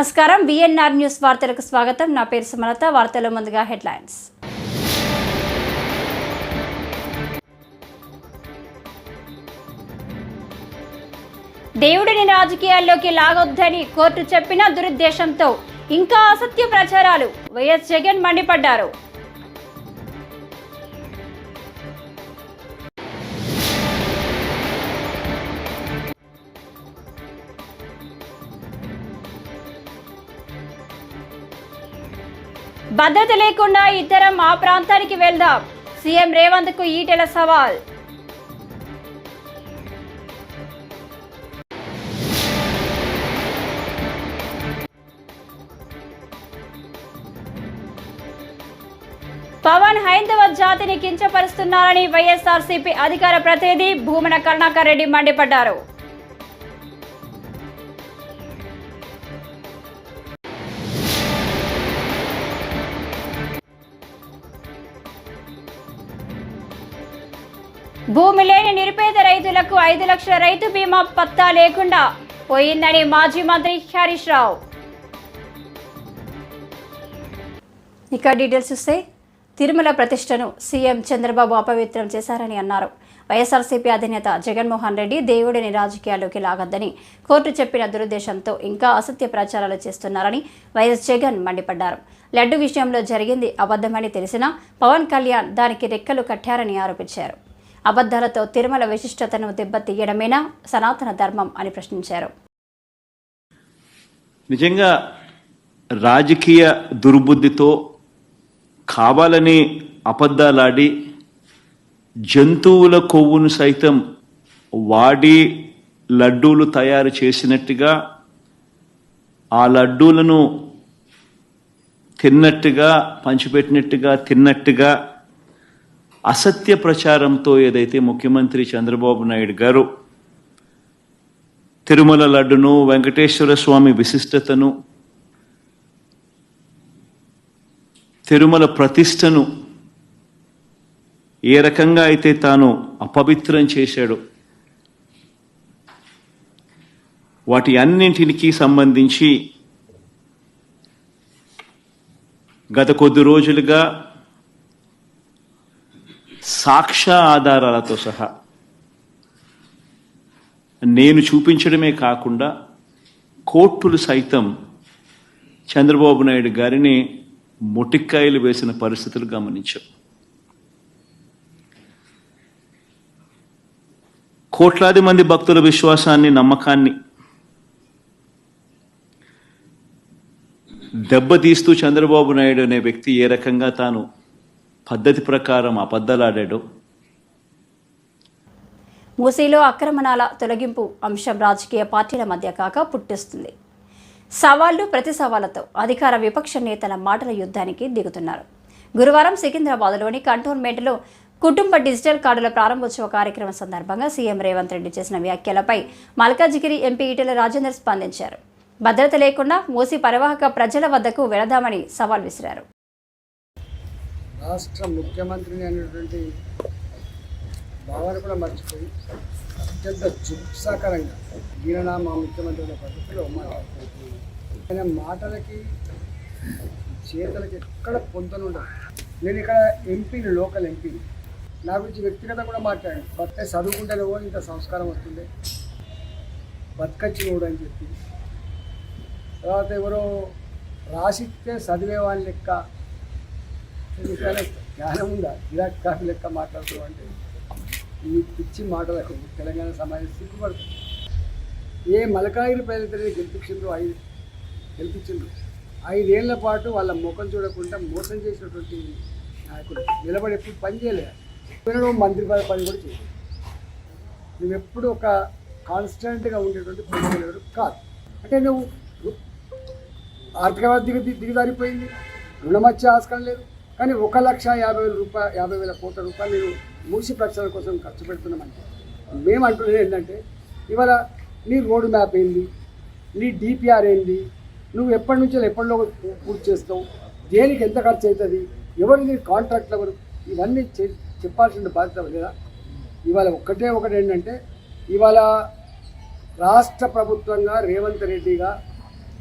నమస్కారం. BNR news వార్తలకు స్వాగతం. నా పేరు సుమలత. వార్తల ముందుగా హెడ్లైన్స్. దేవుడిని రాజకీయాల్లోకి లాగొద్దని కోర్టు చెప్పిన దురుద్దేశంతో ఇంకా అసత్య ప్రచారాలు. వైఎస్ జగన్ మండిపడ్డారు. భద్రత లేకుండా ఇద్దరం ఆ ప్రాంతానికి వెళ్దాం. సీఎం రేవంత్కు ఈటెల సవాల్. పవన్ హైందవ జాతిని కించపరుస్తున్నారని వైఎస్ఆర్సీపీ అధికార ప్రతినిధి భూమన కరుణాకర్ రెడ్డి మండిపడ్డారు. భూమి లేని నిరుపేద రైతులకు ఐదు లక్షల రైతు బీమా పత్తా లేకుండా పోయిందని మాజీ మంత్రి హరీష్ రావు. ఇక డీటెయిల్స్ చూస్తే తిరుమల ప్రతిష్టను సీఎం చంద్రబాబు అపవిత్రం చేశారని అన్నారు. వైఎస్ఆర్సీపీ అధినేత జగన్మోహన్ రెడ్డి దేవుడిని రాజకీయాల్లోకి లాగద్దని కోర్టు చెప్పిన దురుద్దేశంతో ఇంకా అసత్య ప్రచారాలు చేస్తున్నారని వైఎస్ జగన్ మండిపడ్డారు. లడ్డు విషయంలో జరిగింది అబద్ధమని తెలిసినా పవన్ కళ్యాణ్ దానికి రెక్కలు కట్టారని ఆరోపించారు. అబద్ధాలతో తిరుమల విశిష్టతను దెబ్బతీయడమేనా? సనాతన ధర్మం అని ప్రశ్నించారు. నిజంగా రాజకీయ దుర్బుద్ధితో కావాలని అబద్ధాలాడి జంతువుల కొవ్వును సైతం వాడి లడ్డూలు తయారు చేసినట్టుగా ఆ లడ్డూలను తిన్నట్టుగా పంచిపెట్టినట్టుగా తిన్నట్టుగా అసత్య ప్రచారంతో ఏదైతే ముఖ్యమంత్రి చంద్రబాబు నాయుడు గారు తిరుమల లడ్డును వెంకటేశ్వర స్వామి విశిష్టతను తిరుమల ప్రతిష్టను ఏ రకంగా అయితే తాను అపవిత్రం చేశాడో వాటి అన్నింటికి సంబంధించి గత కొద్ది రోజులుగా సాక్ష్య ఆధారాలతో సహా నేను చూపించడమే కాకుండా కోర్టులు సైతం చంద్రబాబు నాయుడు గారిని మొటిక్కాయలు వేసిన పరిస్థితులు గమనించాం. కోట్లాది మంది భక్తుల విశ్వాసాన్ని నమ్మకాన్ని దెబ్బతీస్తూ చంద్రబాబు నాయుడు అనే వ్యక్తి ఏ రకంగా తాను పద్ధతి ప్రకారం అబద్ధలాడాడో. మూసీలో ఆక్రమణాల తొలగింపు అంశం రాజకీయ పార్టీల మధ్య కాక పుట్టిస్తుంది. సవాళ్ళు ప్రతి సవాళ్ళతో అధికార విపక్ష నేతల మాటల యుద్ధానికి దిగుతున్నారు. గురువారం సికింద్రాబాద్లోని కంటోన్మెంట్లో కుటుంబ డిజిటల్ కార్డుల ప్రారంభోత్సవ కార్యక్రమం సందర్భంగా సీఎం రేవంత్ రెడ్డి చేసిన వ్యాఖ్యలపై మల్కాజిగిరి ఎంపీ ఈటెల రాజేందర్ స్పందించారు. భద్రత లేకుండా మూసి పరివాహక ప్రజల వద్దకు వెళదామని సవాల్ విసిరారు. రాష్ట్ర ముఖ్యమంత్రిని అనేటువంటి భావాన్ని కూడా మర్చిపోయి అత్యంత జుప్సాకరంగా ఈయన మా ముఖ్యమంత్రి అనే పద్ధతిలో మాట్లాడుతుంది ఆయన మాటలకి చేతలకి ఎక్కడ పొందనుండదు నేను ఇక్కడ ఎంపీని లోకల్ ఎంపీని నా గురించి వ్యక్తిగత కూడా మాట్లాడాను. బతికే చదువుకుంటేనేవో ఇంత సంస్కారం వస్తుంది. బతకచ్చినోడు అని చెప్పి. తర్వాత ఎవరో రాసిస్తే చదివే వాళ్ళ లెక్క జ్ఞానం ఉందా? విరాట్ కాఫీ లెక్క మాట్లాడుతూ అంటే ఈ పిచ్చి మాటలకు తెలంగాణ సమాజం సిగ్గుపడుతుంది. ఏ మలకాయిలు ప్రజలు గెలిపించిండ్రు? ఐదు గెలిపించిండ్రు. ఐదేళ్ళ పాటు వాళ్ళ ముఖం చూడకుండా మోసం చేసినటువంటి నాయకుడు నిలబడి ఎప్పుడు పని చేయలేదు మంత్రి పద పని కూడా చేయలేదు. నువ్వు ఎప్పుడు ఒక కాన్స్టెంట్గా ఉండేటువంటి పని చేయలేడు కాదు. అంటే నువ్వు ఆర్థిక దిగ దిగదారిపోయింది రుణమచ్చే ఆస్కారం లేదు. కానీ ఒక లక్ష యాభై వేల రూపాయ యాభై వేల కోట్ల రూపాయలు మీరు మూసి ప్రక్షాళన కోసం ఖర్చు పెడుతున్నామంటే మేము అంటున్నది ఏంటంటే ఇవాళ నీ రోడ్ మ్యాప్ ఏంది? నీ డిపిఆర్ ఏంది? నువ్వు ఎప్పటి నుంచో ఎప్పటిలో పూర్తి చేస్తావు? దేనికి ఎంత ఖర్చు అవుతుంది? ఎవరు నీ కాంట్రాక్ట్లు ఎవరు? ఇవన్నీ చె- చెప్పాల్సిన బాధ్యత లేదా? ఇవాళ ఒక్కటే ఒకటి ఏంటంటే ఇవాళ రాష్ట్ర ప్రభుత్వంగా రేవంత్ రెడ్డిగా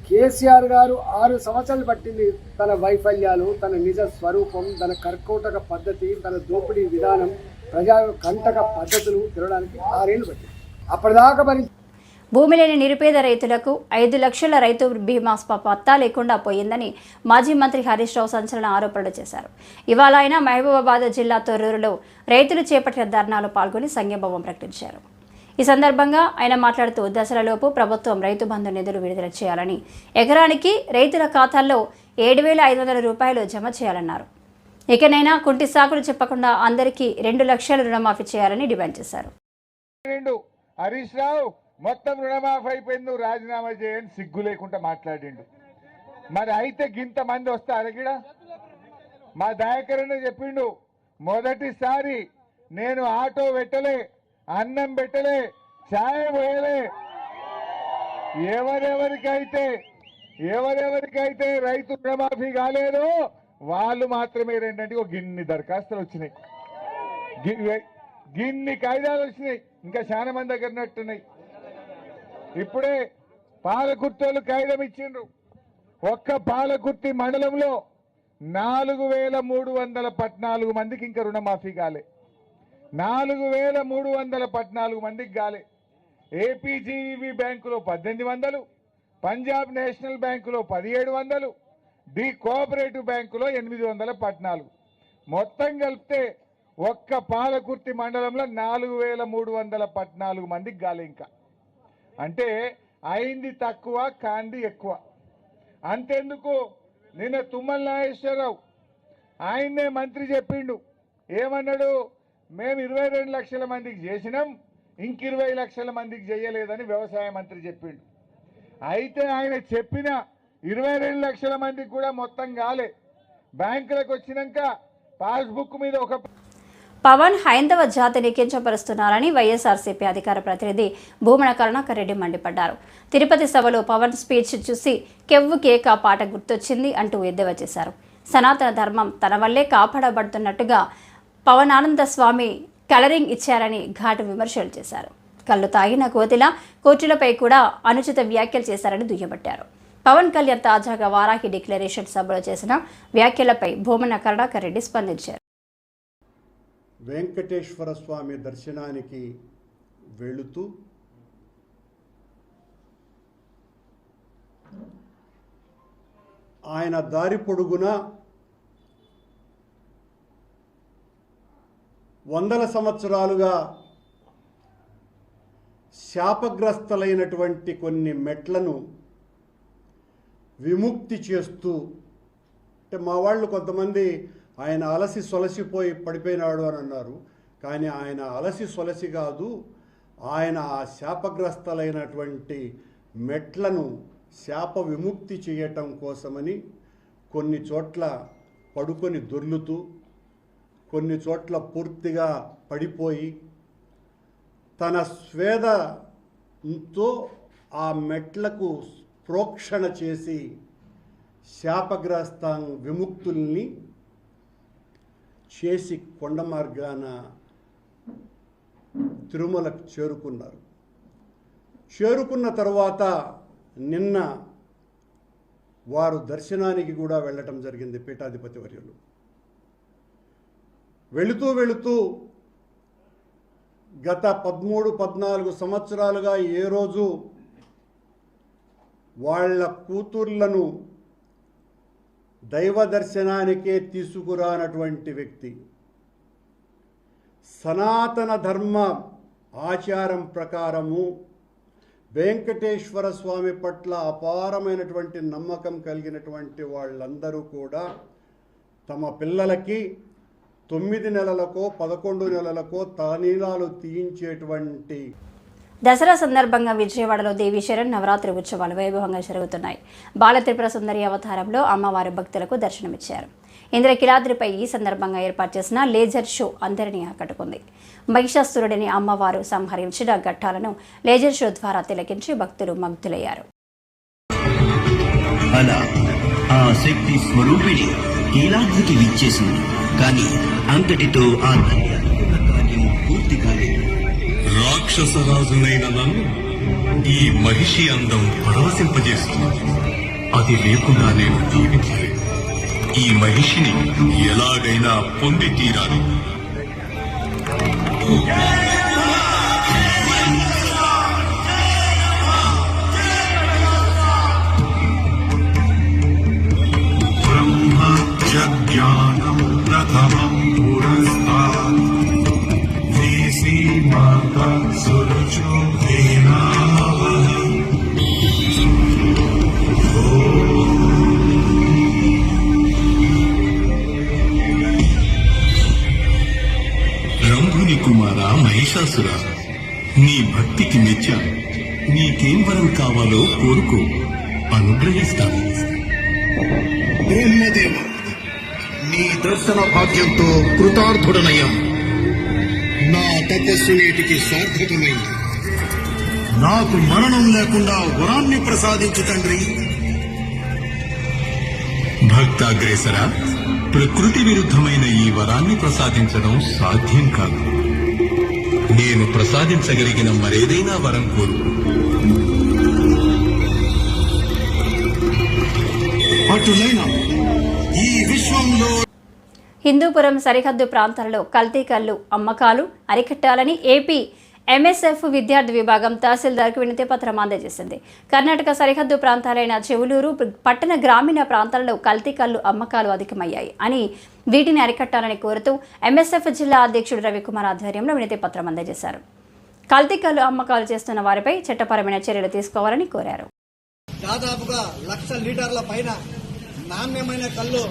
కేసీఆర్ గారు ఆరు సంవత్సరాలు పట్టింది తన వైఫల్యాలు తన నిజ స్వరూపం తన కర్కోటక పద్ధతి తన దోపిడీ విధానం ప్రజా కంటక పద్ధతులు తిరగడానికి ఆరేళ్ళు పట్టింది. అప్పటిదాకా మరి భూమి లేని నిరుపేద రైతులకు ఐదు లక్షల రైతు బీమా పత్తా లేకుండా పోయిందని మాజీ మంత్రి హరీష్ రావు సంచలన ఆరోపణలు చేశారు. ఇవాళ ఆయన మహబూబాబాద్ జిల్లా తొర్రూరులో రైతులు చేపట్టిన ధర్నాలో పాల్గొని సంఘీభావం ప్రకటించారు. ఈ సందర్భంగా ఆయన మాట్లాడుతూ దసరాలోపు ప్రభుత్వం రైతు బంధు నిధులు విడుదల చేయాలని ఎకరానికి రైతుల ఖాతాల్లో ఏడు వేల ఐదు వందల రూపాయలు జమ చేయాలన్నారు. ఇకనైనా కుంటి సాకులు చెప్పకుండా అందరికీ రెండు లక్షల రుణమాఫీ చేయాలని డిమాండ్ చేశారు. హరీష్ రావు మొత్తం రుణమాఫీ అయిపోయింది. రాజీనామా చేయని సిగ్గు లేకుండా మాట్లాడిండు. మరి అయితే గింత మంది వస్తారు గిడ? మా దయాకరణ చెప్పిండు మొదటిసారి నేను ఆటో పెట్టలే అన్నం పెట్టలే ఛాయ పోయలే. ఎవరెవరికైతే ఎవరెవరికైతే రైతు రుణమాఫీ కాలేదో వాళ్ళు మాత్రమే ఏంటంటే ఒక గిన్ని దరఖాస్తులు వచ్చినాయి. గిన్ని కాయిదాలు వచ్చినాయి. ఇంకా చాలా మంది దగ్గర ఉన్నట్టున్నాయి. ఇప్పుడే పాలకుర్తోళ్ళు కాగితం ఇచ్చిండ్రు. ఒక్క పాలకుర్తి మండలంలో నాలుగు వేల మూడు వందల పద్నాలుగు మందికి ఇంకా రుణమాఫీ కాలే. నాలుగు వేల మూడు వందల పద్నాలుగు మందికి గాలి. ఏపీజీవి బ్యాంకులో పద్దెనిమిది వందలు పంజాబ్ నేషనల్ బ్యాంకులో పదిహేడు వందలు డి కోఆపరేటివ్ బ్యాంకులో ఎనిమిది వందల పద్నాలుగు. మొత్తం కలిపితే ఒక్క పాలకుర్తి మండలంలో నాలుగు వేల మూడు వందల పద్నాలుగు మందికి గాలి ఇంకా. అంటే అయింది తక్కువ కాంది ఎక్కువ. అంతెందుకు? నిన్న తుమ్మల నాగేశ్వరరావు ఆయన్నే మంత్రి చెప్పిండు. ఏమన్నాడు? మేము ఇరవై రెండు లక్షల మందికి చేసినాం ఇంక ఇరవై లక్షల మందికి చేయలేదని వ్యవసాయ మంత్రి చెప్పిండు. అయితే ఆయన చెప్పిన ఇరవై రెండు లక్షల మందికి కూడా మొత్తం కాలే. బ్యాంకులకు వచ్చినాక పాస్బుక్ మీద ఒక పవన్ హైందవ జాతిని కించపరుస్తున్నారని వైఎస్ఆర్సీపీ అధికార ప్రతినిధి భూమన కరుణాకర్ రెడ్డి మండిపడ్డారు. తిరుపతి సభలో పవన్ స్పీచ్ చూసి కెవ్వు కేక పాట గుర్తొచ్చింది అంటూ ఎద్దేవా చేశారు. సనాతన ధర్మం తన వల్లే కాపాడబడుతున్నట్టుగా పవనానంద స్వామి కలరింగ్ ఇచ్చారని ఘాటు విమర్శలు చేశారు. కళ్ళు తాగిన కోతిల కోర్టులపై కూడా అనుచిత వ్యాఖ్యలు చేశారని దుయ్యబట్టారు. పవన్ కళ్యాణ్ తాజాగా వారాహి డిక్లరేషన్ సభలో చేసిన వ్యాఖ్యలపై భూమన కరుణాకర్ రెడ్డి స్పందించారు. వెంకటేశ్వర స్వామి దర్శనానికి వెళుతూ ఆయన దారి పొడుగున వందల సంవత్సరాలుగా శాపగ్రస్తలైనటువంటి కొన్ని మెట్లను విముక్తి చేస్తూ అంటే మా వాళ్ళు కొంతమంది ఆయన అలసి సొలసిపోయి పడిపోయినాడు అని అన్నారు. కానీ ఆయన అలసి సొలసి కాదు ఆయన ఆ శాపగ్రస్తలైనటువంటి మెట్లను శాప విముక్తి చేయటం కోసమని కొన్ని చోట్ల పడుకొని దొర్లుతూ కొన్ని చోట్ల పూర్తిగా పడిపోయి తన స్వేదంతో ఆ మెట్లకు ప్రోక్షణ చేసి శాపగ్రస్త విముక్తుల్ని చేసి కొండ మార్గాన తిరుమలకు చేరుకున్నారు. చేరుకున్న తర్వాత నిన్న వారు దర్శనానికి కూడా వెళ్ళటం జరిగింది పీఠాధిపతి వర్యులు. వెళుతూ వెళుతూ గత పదమూడు పద్నాలుగు సంవత్సరాలుగా ఏ రోజు వాళ్ళ కూతుర్లను దైవ దర్శనానికే తీసుకురానటువంటి వ్యక్తి. సనాతన ధర్మ ఆచారం ప్రకారము వెంకటేశ్వర స్వామి పట్ల అపారమైనటువంటి నమ్మకం కలిగినటువంటి వాళ్ళందరూ కూడా తమ పిల్లలకి తొమ్మిది నెలలకో పదకొండు నెలలకో తనీలాలు తీయించేటువంటి దసరా సందర్భంగా విజయవాడలో దేవి శరణ్ నవరాత్రి ఉత్సవాలు వైభవంగా జరుగుతున్నాయి. బాల త్రిపుర సుందరి అవతారంలో అమ్మవారి భక్తులకు దర్శనమిచ్చారు. ఇంద్రకిలాద్రిపై ఈ సందర్భంగా ఏర్పాటు చేసిన లేజర్ షో అందరినీ ఆకట్టుకుంది. మహిషాసురుడిని అమ్మవారు సంహరించిన ఘట్టాలను లేజర్ షో ద్వారా తిలకించి భక్తులు మగ్ధులయ్యారు. అలా ఆ శక్తి స్వరూపిణి కీలాద్రికి విచ్చేసింది. కానీ అంతటితో ఆ తల్లి అనుకున్న కార్యం పూర్తి కాలేదు. రాక్షసరాజునైన నన్ను ఈ మహిషి అందం పరవశింపజేస్తుంది. అది లేకుండా నేను జీవించలేదు. ఈ మహిషిని ఎలాగైనా పొంది తీరాలి దర్శన భాగ్యంతో కృతార్థుడనయ్యా నా తపస్సు నేటికి సార్థకమైంది నాకు మరణం లేకుండా వరాన్ని ప్రసాదించు తండ్రి. భక్తాగ్రేసర ప్రకృతి విరుద్ధమైన ఈ వరాన్ని ప్రసాదించడం సాధ్యం కాదు. నేను ప్రసాదించగలిగిన మరేదైనా వరం కోరు. అటులైన ఈ విశ్వంలో హిందూపురం సరిహద్దు ప్రాంతాలలో కల్తీ కళ్ళు అమ్మకాలు అరికట్టాలని ఏపీ ఎంఎస్ఎఫ్ విద్యార్థి విభాగం తహసీల్దార్కు వినతి పత్రం అందజేసింది. కర్ణాటక సరిహద్దు ప్రాంతాలైన చెవులూరు పట్టణ గ్రామీణ ప్రాంతాలలో కల్తీ కళ్ళు అమ్మకాలు అధికమయ్యాయి అని వీటిని అరికట్టాలని కోరుతూ ఎంఎస్ఎఫ్ జిల్లా అధ్యక్షుడు రవికుమార్ ఆధ్వర్యంలో వినతి పత్రం అందజేశారు. కల్తీ కళ్ళు అమ్మకాలు చేస్తున్న వారిపై చట్టపరమైన చర్యలు తీసుకోవాలని కోరారు. దాదాపుగా లక్ష లీటర్ల పైన నాణ్యమైన కళ్ళు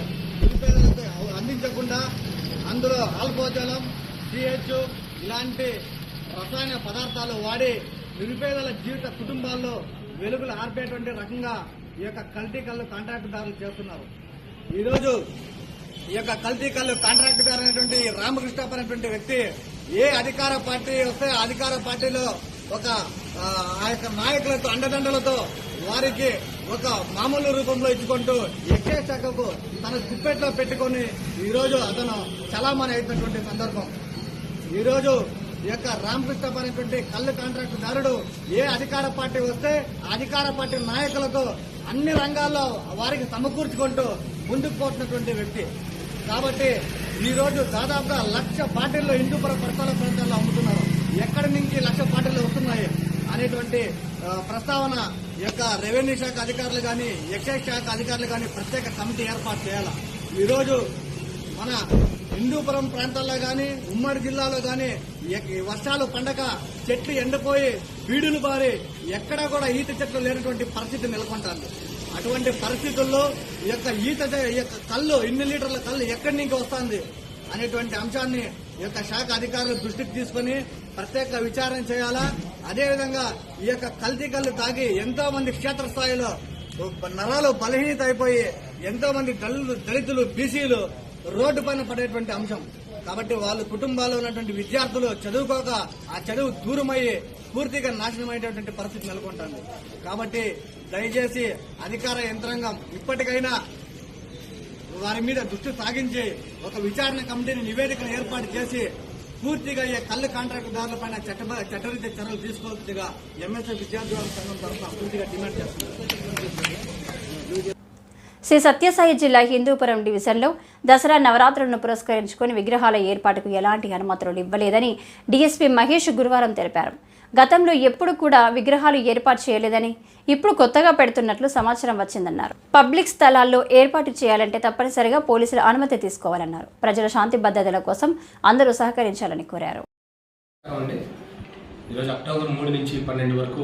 నిరుపేదలకు అందులో ఆల్పోజలం సిహెచ్ ఇలాంటి రసాయన పదార్థాలు వాడి నిరుపేదల జీవిత కుటుంబాల్లో వెలుగులు ఆర్పేటువంటి రకంగా ఈ యొక్క కల్తీ కళ్ళు కాంట్రాక్టుదారులు చేస్తున్నారు. ఈరోజు ఈ యొక్క కల్తీ కళ్ళు కాంట్రాక్టుదారు అనేటువంటి రామకృష్ణప్ప అనేటువంటి వ్యక్తి ఏ అధికార పార్టీ వస్తే అధికార పార్టీలో ఒక ఆ యొక్క నాయకులతో అండదండలతో వారికి ఒక మామూలు రూపంలో ఇచ్చుకుంటూ ఎక్కే శాఖకు తన గుప్పెట్లో పెట్టుకొని ఈరోజు అతను చలామణి అయినటువంటి సందర్భం. ఈరోజు ఈ యొక్క రామకృష్ణ అనేటువంటి కళ్ళు కాంట్రాక్ట్ దారుడు ఏ అధికార పార్టీ వస్తే ఆ అధికార పార్టీ నాయకులకు అన్ని రంగాల్లో వారికి సమకూర్చుకుంటూ ముందుకు పోతున్నటువంటి వ్యక్తి. కాబట్టి ఈ రోజు దాదాపుగా లక్ష పార్టీల్లో హిందూపుర పరిసర ప్రాంతాల్లో అమ్ముతున్నారు. ఎక్కడి నుంచి లక్ష పార్టీలు వస్తున్నాయి అనేటువంటి ప్రస్తావన ఈ యొక్క రెవెన్యూ శాఖ అధికారులు కానీ ఎక్సైజ్ శాఖ అధికారులు కానీ ప్రత్యేక కమిటీ ఏర్పాటు చేయాలి? ఈరోజు మన హిందూపురం ప్రాంతాల్లో కానీ ఉమ్మడి జిల్లాలో కానీ ఎక్- వర్షాలు పండక చెట్లు ఎండిపోయి బీడులు బారి ఎక్కడా కూడా ఈత చెట్లు లేనటువంటి పరిస్థితి నెలకొంటారు అటువంటి పరిస్థితుల్లో ఈ యొక్క ఈత ఈ యొక్క కళ్ళు ఇన్ని లీటర్ల కళ్ళు ఎక్కడి నుంచి వస్తుంది అనేటువంటి అంశాన్ని యొక్క శాఖ అధికారులు దృష్టికి తీసుకుని ప్రత్యేక విచారణ చేయాలా? అదేవిధంగా ఈ యొక్క కల్తీ కళ్ళు తాగి ఎంతో మంది క్షేత్రస్థాయిలో నరాలు బలహీనత అయిపోయి ఎంతో మంది దళితులు దళితులు బీసీలు రోడ్డు పైన పడేటువంటి అంశం. కాబట్టి వాళ్ళ కుటుంబాల్లో ఉన్నటువంటి విద్యార్థులు చదువుకోక ఆ చదువు దూరమయ్యి పూర్తిగా నాశనమైనటువంటి పరిస్థితి నెలకొంటుంది. కాబట్టి దయచేసి అధికార యంత్రాంగం ఇప్పటికైనా వారి మీద దృష్టి సాగించి ఒక విచారణ కమిటీని నివేదికను ఏర్పాటు చేసి పూర్తిగా ఈ కళ్ళు కాంట్రాక్టుదారులపైన చట్ట చట్టరీత్యా చర్యలు తీసుకోవచ్చుగా ఎంఎస్ఎఫ్ విద్యార్థుల సంఘం తరఫున పూర్తిగా డిమాండ్ చేస్తున్నారు. శ్రీ సత్యసాయి జిల్లా హిందూపురం డివిజన్లో దసరా నవరాత్రులను పురస్కరించుకుని విగ్రహాల ఏర్పాటుకు ఎలాంటి అనుమతులు ఇవ్వలేదని డీఎస్పీ మహేష్ గురువారం తెలిపారు. గతంలో ఎప్పుడు కూడా విగ్రహాలు ఏర్పాటు చేయలేదని ఇప్పుడు కొత్తగా పెడుతున్నట్లు సమాచారం వచ్చిందన్నారు. పబ్లిక్ స్థలాల్లో ఏర్పాటు చేయాలంటే తప్పనిసరిగా పోలీసులు అనుమతి తీసుకోవాలన్నారు. ప్రజల శాంతి భద్రతల కోసం అందరూ సహకరించాలని కోరారు. ఈరోజు అక్టోబర్ మూడు నుంచి పన్నెండు వరకు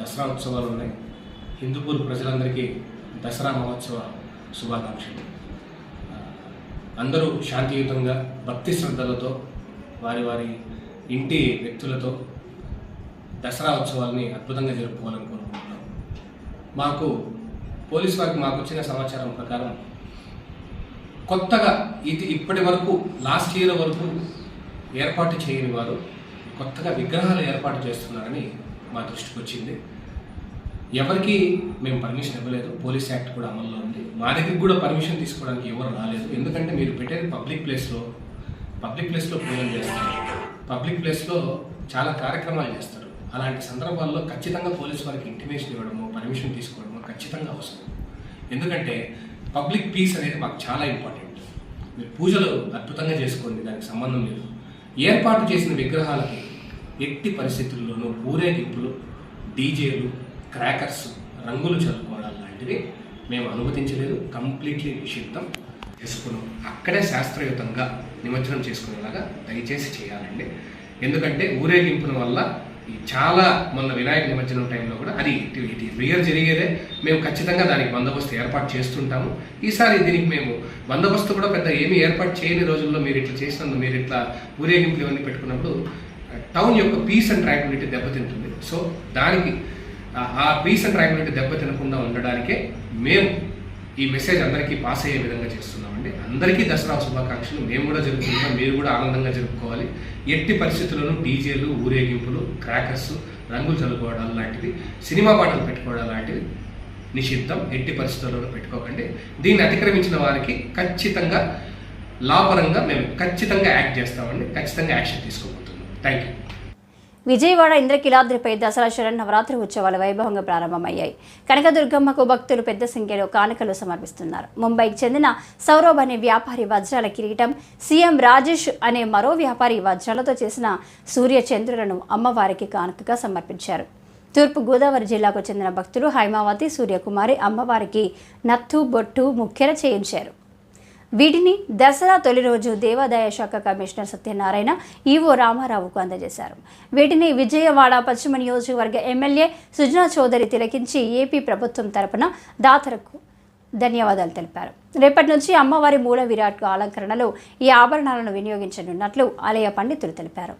దసరా ఉత్సవాలు ఉన్నాయి. హిందూపూర్ ప్రజలందరికీ దసరా మహోత్సవ శుభాకాంక్షలు. అందరూ శాంతియుతంగా భక్తి శ్రద్ధలతో వారి వారి ఇంటి వ్యక్తులతో దసరా ఉత్సవాల్ని అద్భుతంగా జరుపుకోవాలని కోరుకుంటున్నాం మాకు పోలీస్ వారికి మాకు వచ్చిన సమాచారం ప్రకారం కొత్తగా ఇది ఇప్పటి వరకు లాస్ట్ ఇయర్ వరకు ఏర్పాటు చేయని వారు కొత్తగా విగ్రహాలు ఏర్పాటు చేస్తున్నారని మా దృష్టికి వచ్చింది. ఎవరికి మేము పర్మిషన్ ఇవ్వలేదు. పోలీస్ యాక్ట్ కూడా అమల్లో ఉంది. మా దగ్గరికి కూడా పర్మిషన్ తీసుకోవడానికి ఎవరు రాలేదు. ఎందుకంటే మీరు పెట్టేది పబ్లిక్ ప్లేస్లో పబ్లిక్ ప్లేస్లో పూజలు చేస్తారు. పబ్లిక్ ప్లేస్లో చాలా కార్యక్రమాలు చేస్తారు. అలాంటి సందర్భాల్లో ఖచ్చితంగా పోలీస్ వారికి ఇంటిమేషన్ ఇవ్వడము పర్మిషన్ తీసుకోవడము ఖచ్చితంగా అవసరం. ఎందుకంటే పబ్లిక్ పీస్ అనేది మాకు చాలా ఇంపార్టెంట్ మీరు పూజలు అద్భుతంగా చేసుకోండి దానికి సంబంధం లేదు. ఏర్పాటు చేసిన విగ్రహాలకి ఎట్టి పరిస్థితుల్లోనూ ఊరేగింపులు డీజేలు క్రాకర్స్ రంగులు చల్లుకోవడం లాంటివి మేము అనుమతించలేదు. కంప్లీట్లీ నిషిద్ధం చేసుకున్నాం. అక్కడే శాస్త్రయుతంగా నిమజ్జనం చేసుకునేలాగా దయచేసి చేయాలండి. ఎందుకంటే ఊరేగింపుల వల్ల చాలా మొన్న వినాయక నిమజ్జనం టైంలో కూడా అది ఇటు రియల్ జరిగేదే. మేము ఖచ్చితంగా దానికి బందోబస్తు ఏర్పాటు చేస్తుంటాము. ఈసారి దీనికి మేము బందోబస్తు కూడా పెద్ద ఏమీ ఏర్పాటు చేయని రోజుల్లో మీరు ఇట్లా చేసినందుకు మీరు ఇట్లా ఊరేగింపులు ఇవన్నీ పెట్టుకున్నప్పుడు టౌన్ యొక్క పీస్ అండ్ ట్రాంక్విలిటీ దెబ్బతింటుంది. సో దానికి ఆ- ఆ పీస్ అండ్ ట్రాంక్విలిటీ దెబ్బతినకుండా ఉండడానికే మేము ఈ మెసేజ్ అందరికీ పాస్ అయ్యే విధంగా చేస్తున్నామండి. అందరికీ దసరా శుభాకాంక్షలు. మేము కూడా జరుపుకుంటాం మీరు కూడా ఆనందంగా జరుపుకోవాలి. ఎట్టి పరిస్థితుల్లోనూ డీజేలు ఊరేగింపులు క్రాకర్స్ రంగులు చల్లుకోవడాలు లాంటివి సినిమా పాటలు పెట్టుకోవడం లాంటివి నిషిద్ధం. ఎట్టి పరిస్థితుల్లోనూ పెట్టుకోకండి. దీన్ని అతిక్రమించిన వారికి ఖచ్చితంగా లాపరంగా మేము ఖచ్చితంగా యాక్ట్ చేస్తామండి. ఖచ్చితంగా యాక్షన్ తీసుకోబోతున్నాం. థ్యాంక్ యూ విజయవాడ ఇంద్రకిలాద్రిపై దసరా శరన్నవరాత్రి ఉత్సవాలు వైభవంగా ప్రారంభమయ్యాయి. కనకదుర్గమ్మకు భక్తులు పెద్ద సంఖ్యలో కానుకలు సమర్పిస్తున్నారు. ముంబైకి చెందిన సౌరభ్ అనే వ్యాపారి వజ్రాల కిరీటం సీఎం రాజేష్ అనే మరో వ్యాపారి వజ్రాలతో చేసిన సూర్య చంద్రులను అమ్మవారికి కానుకగా సమర్పించారు. తూర్పు గోదావరి జిల్లాకు చెందిన భక్తులు హైమావతి సూర్యకుమారి అమ్మవారికి నత్తు బొట్టు ముఖ్యర చేయించారు. వీటిని దసరా తొలి రోజు దేవాదాయ శాఖ కమిషనర్ సత్యనారాయణ ఈవో రామారావుకు అందజేశారు. వీటిని విజయవాడ పశ్చిమ నియోజకవర్గ ఎమ్మెల్యే సుజనా చౌదరి తిలకించి ఏపీ ప్రభుత్వం తరపున దాతలకు ధన్యవాదాలు తెలిపారు. రేపటి నుంచి అమ్మవారి మూల విరాట్ అలంకరణలో ఈ ఆభరణాలను వినియోగించనున్నట్లు ఆలయ పండితులు తెలిపారు.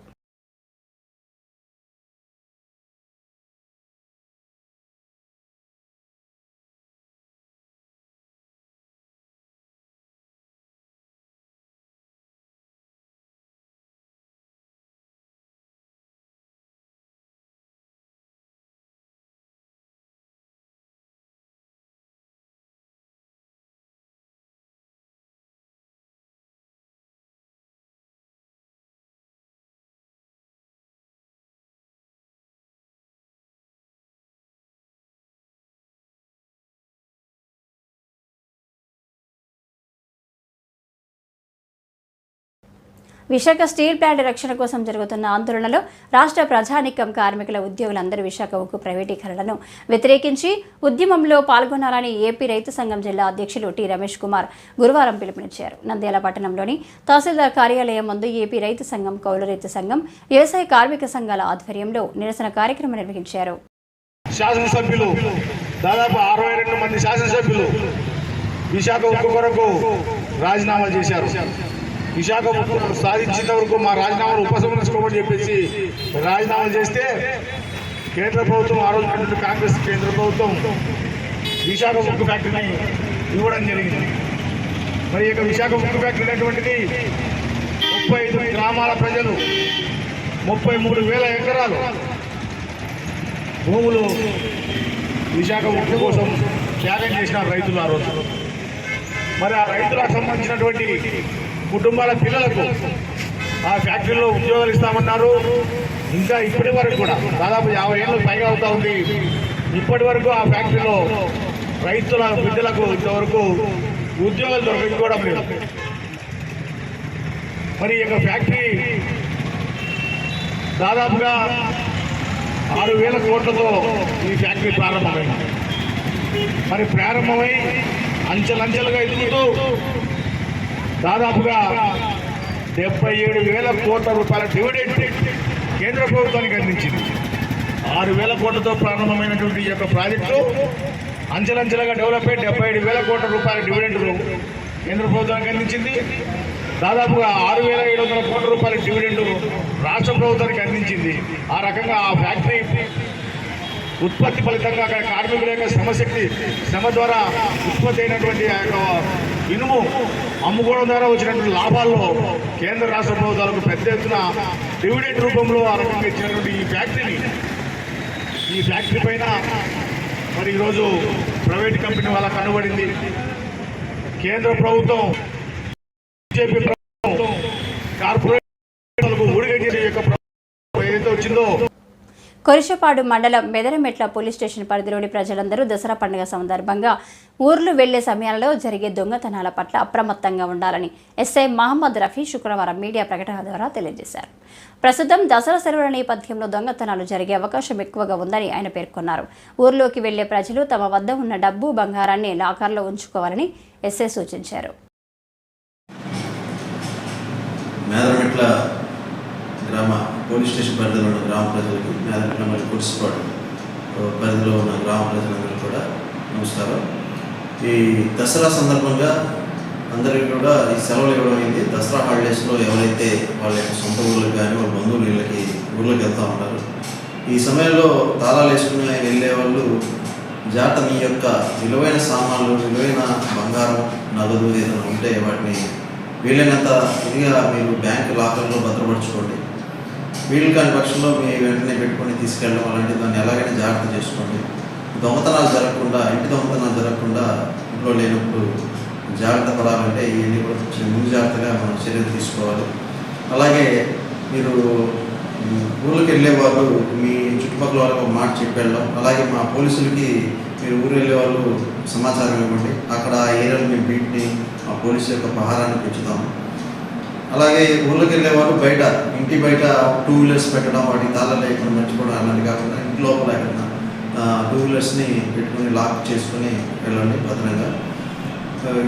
విశాఖ స్టీల్ ప్లాంట్ రక్షణ కోసం జరుగుతున్న ఆందోళనలో రాష్ట్ర ప్రజానికం కార్మికుల ఉద్యోగులందరూ విశాఖ ఉక్కు ప్రైవేటీకరణను వ్యతిరేకించి ఉద్యమంలో పాల్గొనాలని ఏపీ రైతు సంఘం జిల్లా అధ్యక్షులు టి రమేష్ కుమార్ గురువారం పిలుపునిచ్చారు. నంద్యాల పట్టణంలోని తహసీల్దార్ కార్యాలయం ముందు ఏపీ రైతు సంఘం కౌలు రైతు సంఘం వ్యవసాయ కార్మిక సంఘాల ఆధ్వర్యంలో నిరసన కార్యక్రమం నిర్వహించారు. శాసనసభ్యులు దాదాపు అరవై రెండు మంది శాసనసభ్యులు విశాఖ ఉక్కు కొరకు రాజీనామా చేశారు. విశాఖ సాధించేంత వరకు మా రాజీనామాలు ఉపసంహరించుకోమని చెప్పేసి రాజీనామాలు చేస్తే కేంద్ర ప్రభుత్వం ఆ రోజు కాంగ్రెస్ కేంద్ర ప్రభుత్వం విశాఖ ముక్కు ఫ్యాక్టరీని ఇవ్వడం జరిగింది. మరి ఇక విశాఖ ముక్కు ఫ్యాక్టరీ అనేటువంటిది ముప్పై ఐదు గ్రామాల ప్రజలు ముప్పై మూడు వేల ఎకరాలు భూములు విశాఖ ముక్కు కోసం త్యాగం చేసిన రైతులు ఆ రోజు. మరి ఆ రైతులకు సంబంధించినటువంటి కుటుంబాల పిల్లలకు ఆ ఫ్యాక్టరీలో ఉద్యోగాలు ఇస్తామన్నారు. ఇంకా ఇప్పటి వరకు కూడా దాదాపు యాభై ఏళ్ళు పైగా అవుతా ఉంది. ఇప్పటి వరకు ఆ ఫ్యాక్టరీలో రైతుల బిడ్డలకు ఇంతవరకు ఉద్యోగాలు దొరకకపోవడం లేదు. మరి ఈ యొక్క ఫ్యాక్టరీ దాదాపుగా ఆరు వేల కోట్లతో ఈ ఫ్యాక్టరీ ప్రారంభమైంది. మరి ప్రారంభమై అంచెలంచెలుగా ఎదుగుతూ దాదాపుగా డెబ్బై ఏడు వేల కోట్ల రూపాయల డివిడెంట్ కేంద్ర ప్రభుత్వానికి అందించింది. ఆరు వేల కోట్లతో ప్రారంభమైనటువంటి ఈ యొక్క ప్రాజెక్టు అంచెలంచెలుగా డెవలప్ అయ్యి డెబ్బై ఏడు వేల కోట్ల రూపాయల డివిడెంట్ కేంద్ర ప్రభుత్వానికి అందించింది. దాదాపుగా ఆరు వేల ఏడు వందల కోట్ల రూపాయల డివిడెండ్ రాష్ట్ర ప్రభుత్వానికి అందించింది. ఆ రకంగా ఆ ఫ్యాక్టరీ ఉత్పత్తి ఫలితంగా అక్కడ కార్మికుల యొక్క శ్రమశక్తి శ్రమ ద్వారా ఉత్పత్తి అయినటువంటి ఆ యొక్క ఇనుము అమ్ముకోవడం ద్వారా వచ్చినటువంటి లాభాల్లో కేంద్ర రాష్ట్ర ప్రభుత్వాలకు పెద్ద ఎత్తున డివిడెంట్ రూపంలో ఆ రకంగా ఇచ్చినటువంటి ఈ ఫ్యాక్టరీని ఈ ఫ్యాక్టరీ పైన మరి ఈరోజు ప్రైవేట్ కంపెనీ వాళ్ళ కనబడింది. కేంద్ర ప్రభుత్వం బీజేపీ ప్రభుత్వం కార్పొరేట్ ఊడిగట్టే యొక్క ప్రభుత్వం ఏదైతే వచ్చిందో కొరిషపాడు మండలం మెదరమెట్ల పోలీస్ స్టేషన్ పరిధిలోని ప్రజలందరూ దసరా పండుగ సందర్భంగా ఊర్లు వెళ్ళే సమయాలలో జరిగే దొంగతనాల పట్ల అప్రమత్తంగా ఉండాలని ఎస్ఐ మహమ్మద్ రఫీ శుక్రవారం మీడియా ప్రకటన ద్వారా తెలియజేశారు. ప్రస్తుతం దసరా సెలవుల నేపథ్యంలో దొంగతనాలు జరిగే అవకాశం ఎక్కువగా ఉందని ఆయన పేర్కొన్నారు. ఊర్లోకి వెళ్ళే ప్రజలు తమ వద్ద ఉన్న డబ్బు బంగారాన్ని లాకర్లో ఉంచుకోవాలని ఎస్ఐ సూచించారు. మేదరమెట్ల గ్రామ పోలీస్ స్టేషన్ పరిధిలో ఉన్న గ్రామ ప్రజలకు మేదరమెట్ల మరియు కుర్సిపాడు పరిధిలో ఉన్న గ్రామ ప్రజలందరూ కూడా నమస్కారం. ఈ దసరా సందర్భంగా అందరికీ కూడా ఈ సెలవులు ఇవ్వడం అయింది. దసరా హాలిడేస్లో ఎవరైతే వాళ్ళ యొక్క సొంత ఊళ్ళకి కానీ వాళ్ళ బంధువుల వీళ్ళకి ఊళ్ళకి వెళ్తూ ఉంటారు ఈ సమయంలో తాళాలు వేసుకుని వెళ్ళే వాళ్ళు జాత మీ యొక్క విలువైన సామాన్లు విలువైన బంగారం నగదు ఏదైనా ఉంటే వాటిని వీలైనంత ఇదిగా మీరు బ్యాంక్ లాకర్లో భద్రపరచుకోండి. వీలు కాని పక్షంలో మీ వెంటనే పెట్టుకొని తీసుకెళ్ళడం అలాంటి దాన్ని ఎలాగైనా జాగ్రత్త చేసుకోండి. దొంగతనాలు జరగకుండా ఇంటి దొంగతనాలు జరగకుండా ఇంట్లో లేనప్పుడు జాగ్రత్త పడాలంటే ఇవన్నీ కూడా ముందు జాగ్రత్తగా మనం చర్యలు తీసుకోవాలి. అలాగే మీరు ఊళ్ళకి వెళ్ళే వాళ్ళు మీ చుట్టుపక్కల వాళ్ళకి ఒక మాట చెప్పేళ్ళం అలాగే మా పోలీసులకి మీరు ఊరు వెళ్ళే వాళ్ళు సమాచారం ఇవ్వండి. అక్కడ ఆ ఏరియాలో మేము బీట్ని మా పోలీసు యొక్క పహారాన్ని పెంచుతాము. అలాగే ఊళ్ళకి వెళ్ళేవారు బయట ఇంటి బయట టూ వీలర్స్ పెట్టడం వాటికి తాళాలు లేకుండా మర్చిపోవడం అలాంటి కాకుండా ఇంటి లోపల ఎక్కడన్నా టూ వీలర్స్ని పెట్టుకొని లాక్ చేసుకొని వెళ్ళండి భద్రంగా.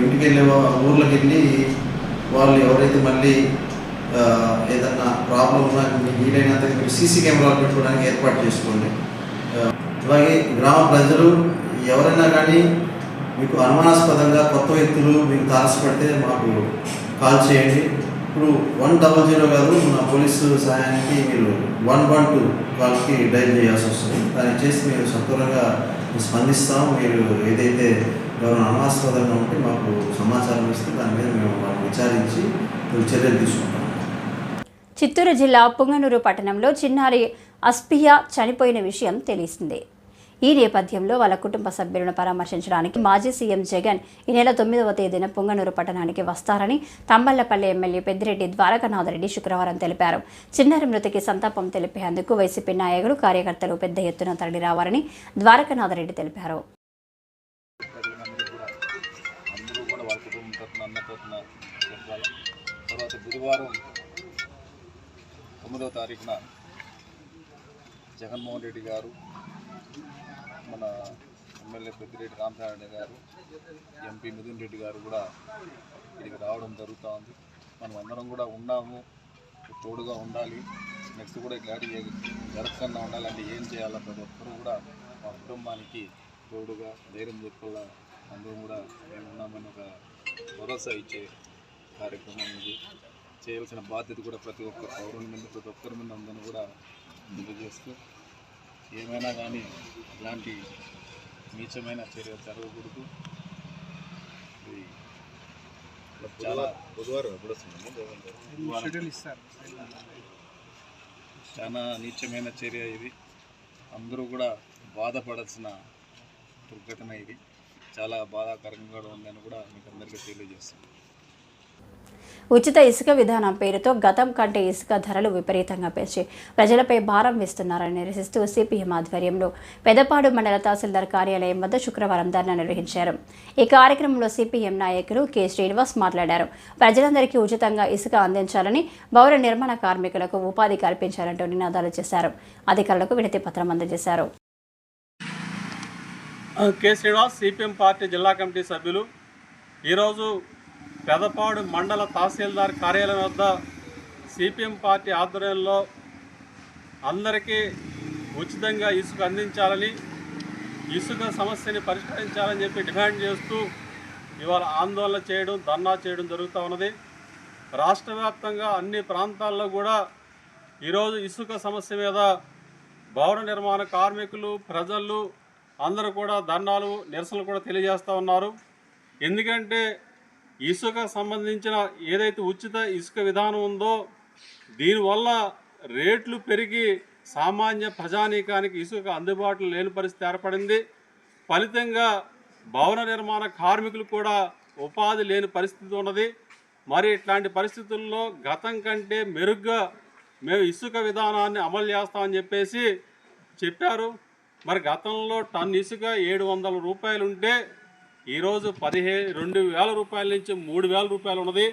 ఇంటికి వెళ్ళే వా- ఊర్లోకి వెళ్ళి వాళ్ళు ఎవరైతే మళ్ళీ ఏదన్నా ప్రాబ్లం ఉన్నా వీలైనంత మీరు సీసీ కెమెరాలు పెట్టుకోవడానికి ఏర్పాటు చేసుకోండి. అలాగే గ్రామ ప్రజలు ఎవరైనా కానీ మీకు అనుమానాస్పదంగా కొత్త వ్యక్తులు మీకు తారసపడితే మాకు కాల్ చేయండి. ఇప్పుడు వన్ డబల్ జీరో కాదు మన పోలీసు సహాయానికి మీరు వన్ వన్ టూ వాళ్ళకి డైల్ చేయాల్సి వస్తుంది. దాన్ని చేసి మీరు సత్వరంగా స్పందిస్తాం. మీరు ఏదైతే ఎవరైనా అనుమానాస్పదంగా ఉంటే మాకు సమాచారం ఇస్తే దాని మీద మేము వాళ్ళని విచారించి చర్యలు తీసుకుంటాం. చిత్తూరు జిల్లా పుంగనూరు పట్టణంలో చిన్నారి అస్పియా చనిపోయిన విషయం తెలిసిందే. ఈ నేపథ్యంలో వాళ్ళ కుటుంబ సభ్యులను పరామర్శించడానికి మాజీ సీఎం జగన్ ఈ నెల తొమ్మిదవ తేదీన పుంగనూరు పట్టణానికి వస్తారని తంబళ్ళపల్లి ఎమ్మెల్యే పెద్దిరెడ్డి ద్వారకానాథరెడ్డి శుక్రవారం తెలిపారు. చిన్నారి మృతికి సంతాపం తెలిపేందుకు వైసీపీ నాయకులు కార్యకర్తలు పెద్ద ఎత్తున తరలి రావాలని ద్వారకనాథరెడ్డి తెలిపారు. తర్వాత బుధవారం తొమ్మిదవ తారీఖున జగన్మోహన్ రెడ్డి గారు మన ఎమ్మెల్యే పెద్దిరెడ్డి రామచంద్ర గారు ఎంపీ మిథున్ రెడ్డి గారు కూడా ఇక్కడికి రావడం జరుగుతూ ఉంది మనం అందరం కూడా ఉన్నాము. తోడుగా ఉండాలి. నెక్స్ట్ కూడా ఇట్లాంటి జరగకుండా ఉండాలంటే ఏం చేయాలో ప్రతి ఒక్కరూ కూడా మా కుటుంబానికి తోడుగా ధైర్యం చెప్పాలా అందరం కూడా మేము ఉన్నామని ఒక భరోసా ఇచ్చే కార్యక్రమం ఇది. చేయాల్సిన బాధ్యత కూడా ప్రతి ఒక్క పౌరుని మీద ప్రతి ఒక్కరి మీద ఉందని కూడా తెలియజేస్తూ ఏమైనా కానీ ఇలాంటి నీచమైన చర్య జరగకూడదు. ఇది చాలా బుధవారం ఎప్పుడు వస్తుంది చాలా నీచమైన చర్య ఇది. అందరూ కూడా బాధపడాల్సిన దుర్ఘటన ఇది. చాలా బాధాకరంగా కూడా ఉందని కూడా మీకు అందరికీ తెలియజేస్తున్నాను. ఉచిత ఇసుక విధానం పేరుతో గతం కంటే ఇసుక ధరలు విపరీతంగా పెంచి ప్రజలపై భారం వేస్తున్నారని నిరసిస్తూ సిపిఎం ఆధ్వర్యంలో పెదపాడు మండల తహసీల్దార్ కార్యాలయం వద్ద శుక్రవారం ధర్నా నిర్వహించారు. ఈ కార్యక్రమంలో సిపిఎం నాయకులు కె. శ్రీనివాస్ మాట్లాడారు. ప్రజలందరికీ ఉచితంగా ఇసుక అందించాలని భవన నిర్మాణ కార్మికులకు ఉపాధి కల్పించాలంటూ నినాదాలు చేశారు. అధికారులకు వినతి పత్రం అందజేశారు. కె. శ్రీనివాస్ సిపిఎం పార్టీ జిల్లా కమిటీ సభ్యులు. ఈరోజు పెదపాడు మండల తహసీల్దార్ కార్యాలయం వద్ద సిపిఎం పార్టీ ఆధ్వర్యంలో అందరికీ ఉచితంగా ఇసుక అందించాలని ఇసుక సమస్యని పరిష్కరించాలని చెప్పి డిమాండ్ చేస్తూ ఇవాళ ఆందోళన చేయడం ధర్నా చేయడం జరుగుతూ ఉన్నది. రాష్ట్ర వ్యాప్తంగా అన్ని ప్రాంతాల్లో కూడా ఈరోజు ఇసుక సమస్య మీద భవన నిర్మాణ కార్మికులు ప్రజలు అందరూ కూడా ధర్నాలు నిరసనలు కూడా తెలియజేస్తూ ఉన్నారు. ఎందుకంటే ఇసుక సంబంధించిన ఏదైతే ఉచిత ఇసుక విధానం ఉందో దీనివల్ల రేట్లు పెరిగి సామాన్య ప్రజానీకానికి ఇసుక అందుబాటులో లేని పరిస్థితి ఏర్పడింది. ఫలితంగా భవన నిర్మాణ కార్మికులు కూడా ఉపాధి లేని పరిస్థితి ఉన్నది. మరి ఇట్లాంటి పరిస్థితుల్లో గతం కంటే మెరుగ్గా మేము ఇసుక విధానాన్ని అమలు చేస్తామని చెప్పేసి చెప్పారు. మరి గతంలో టన్ ఇసుక ఏడు వందల రూపాయలు ఉంటే ఈరోజు పదిహే రెండు వేల రూపాయల నుంచి మూడు వేల రూపాయలు ఉన్నది.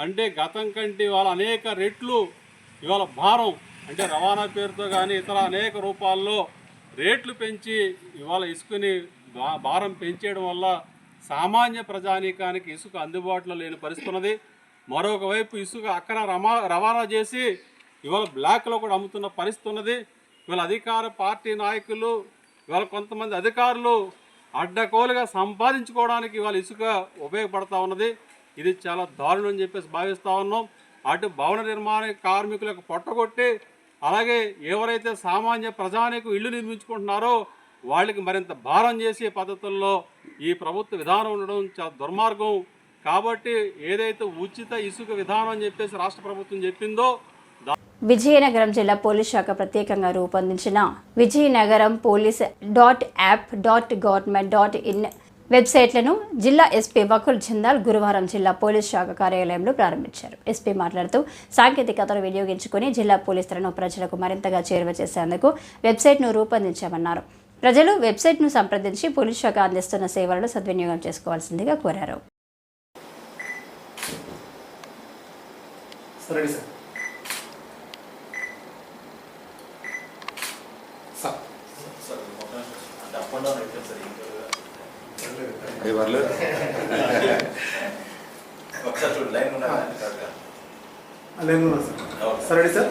అంటే గతం కంటే ఇవాళ అనేక రెట్లు ఇవాళ భారం అంటే రవాణా పేరుతో కానీ ఇతర అనేక రూపాల్లో రేట్లు పెంచి ఇవాళ ఇసుకని భా- భారం పెంచేయడం వల్ల సామాన్య ప్రజానీకానికి ఇసుక అందుబాటులో లేని పరిస్థితి ఉన్నది. మరొక వైపు ఇసుక అక్కడ రమా రవాణా చేసి ఇవాళ బ్లాక్లో కూడా అమ్ముతున్న పరిస్థితి ఉన్నది. ఇవాళ అధికార పార్టీ నాయకులు ఇవాళ కొంతమంది అధికారులు అడ్డకోలుగా సంపాదించుకోవడానికి ఇవాళ ఇసుక ఉపయోగపడతా ఉన్నది. ఇది చాలా దారుణం అని చెప్పేసి భావిస్తూ ఉన్నాం. అటు భవన నిర్మాణ కార్మికులకు పొట్టగొట్టి అలాగే ఎవరైతే సామాన్య ప్రజానికి ఇల్లు నిర్మించుకుంటున్నారో వాళ్ళకి మరింత భారం చేసే పద్ధతుల్లో ఈ ప్రభుత్వ విధానం ఉండడం చాలా దుర్మార్గం. కాబట్టి ఏదైతే ఉచిత ఇసుక విధానం అని చెప్పేసి రాష్ట్ర ప్రభుత్వం చెప్పిందో విజయనగరం జిల్లా పోలీస్ శాఖ ప్రత్యేకంగా రూపొందించిన Vizianagaram police dot app dot government dot in వెబ్సైట్లను జిల్లా ఎస్పీ వకుల్ జిందాల్ గురువారం జిల్లా పోలీస్ శాఖ కార్యాలయంలో ప్రారంభించారు. ఎస్పీ మాట్లాడుతూ సాంకేతికతను వినియోగించుకుని జిల్లా పోలీసులను ప్రజలకు మరింతగా చేరువ చేసేందుకు వెబ్సైట్ను రూపొందించామన్నారు. ప్రజలు వెబ్సైట్ను సంప్రదించి పోలీస్ శాఖ అందిస్తున్న సేవలను సద్వినియోగం చేసుకోవాల్సిందిగా కోరారు రెడీ సార్ సార్ ఒకసారి చూడు లైన్ రెడీ సార్